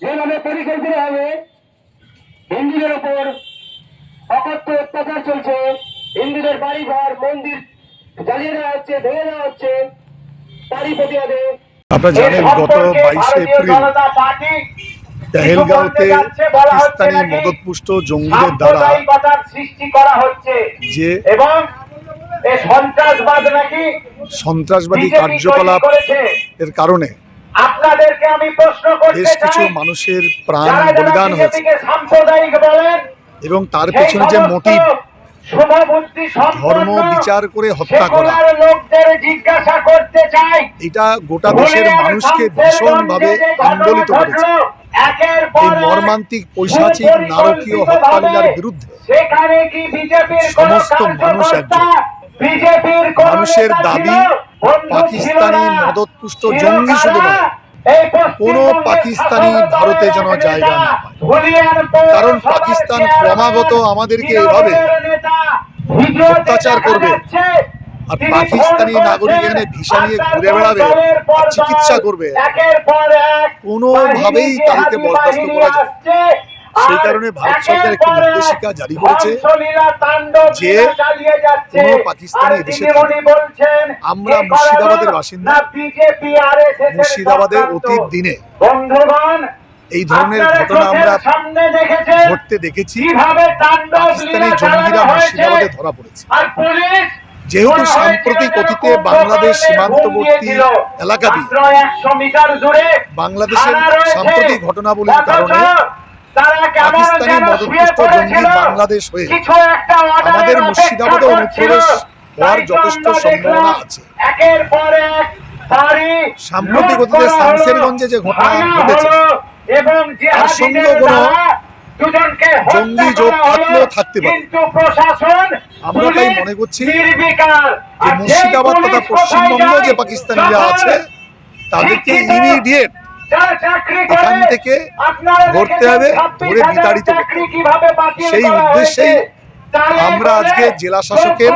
যেভাবে পরিকল্পিতভাবে হিন্দুদের ওপর অকথ্য অত্যাচার চলছে হিন্দুদের বাড়ি ঘর মন্দির জ্বালিয়ে দেওয়া হচ্ছে ভেঙে দেওয়া হচ্ছে তারই প্রতিবাদে আপনারা জানেন গত বাইশে এপ্রিল পেহেলগাঁওতে পাকিস্তানি মদতপুষ্ট জঙ্গিদের দ্বারা সৃষ্টি করা হচ্ছে। যে এবং সন্ত্রাসবাদ নাকি সন্ত্রাসবাদী কার্যকলাপ এর কারণে আপনাদেরকে আমি প্রশ্ন করতে বেশ কিছু মানুষের প্রাণ বলিদান হয়েছে। সাম্প্রদায়িক বলেন এবং তার পেছনে যে মোটিভ ধর্ম বিচার করে হত্যা করা লোকদের জিজ্ঞাসা করতে চাই। এটা গোটা দেশের মানুষকে ভীষণভাবে আন্দোলিত করেছে। এই মর্মান্তিক পৈশাচিক নারকীয় হত্যালীলার বিরুদ্ধে সমস্ত মানুষ একজন। মানুষের দাবি পাকিস্তানি। মদতপুষ্ট জঙ্গি শুধু নয়, কোনো পাকিস্তানি ভারতে যেন জায়গা না পায়। কারণ পাকিস্তান ক্রমাগত আমাদেরকে এভাবে অত্যাচার করবে। আর পাকিস্তানি নাগরিক এখানে ভিসা নিয়ে ঘুরে বেড়াবে, আর চিকিৎসা করবে। কোনোভাবেই তাদেরকে জেহাদি বরদাস্ত করা যায় সেই কারণে ভারত সরকার একটি নির্দেশিকা জারি করেছে যে কোনো পাকিস্তানি এদেশে আমরা মুর্শিদাবাদের বাসিন্দা। মুর্শিদাবাদের অতীত দিনে। এই ধরনের ঘটনা আমরা ঘটতে দেখেছি। পাকিস্তানি জঙ্গিরা মুর্শিদাবাদে ধরা পড়েছে। যেহেতু সাম্প্রতিক অতীতে বাংলাদেশ সীমান্তবর্তী। এলাকা দিয়ে মাত্র 100 মিটার দূরে বাংলাদেশের সাম্প্রতিক ঘটনাবলীর কারণে পাকিস্তানি মদতপুষ্ট শুয়ে জঙ্গি পড়েছিল। বাংলাদেশ হয়ে আমাদের মুর্শিদাবাদে অনুপ্রবেশ হওয়ার যথেষ্ট সম্ভাবনা আছে। সাম্প্রতিক অতীতে শামসেরগঞ্জে যে ঘটনা ঘটেছে, তার সঙ্গে কোনো জঙ্গি যোগ থাকলেও থাকতে পারে। আমরা তাই মনে করছি যে মুর্শিদাবাদ তথা পশ্চিমবঙ্গ যে পাকিস্তানিরা আছে তাদেরকে ইমিডিয়েট এখান থেকে ধরতে হবে, 26,000 ধরে বিতাড়িত সেই উদ্দেশ্যেই আমরা আজকে জেলা শাসকের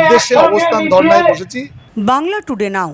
উদ্দেশ্যে অবস্থান ধর্নায় বসেছি। Bangla today now.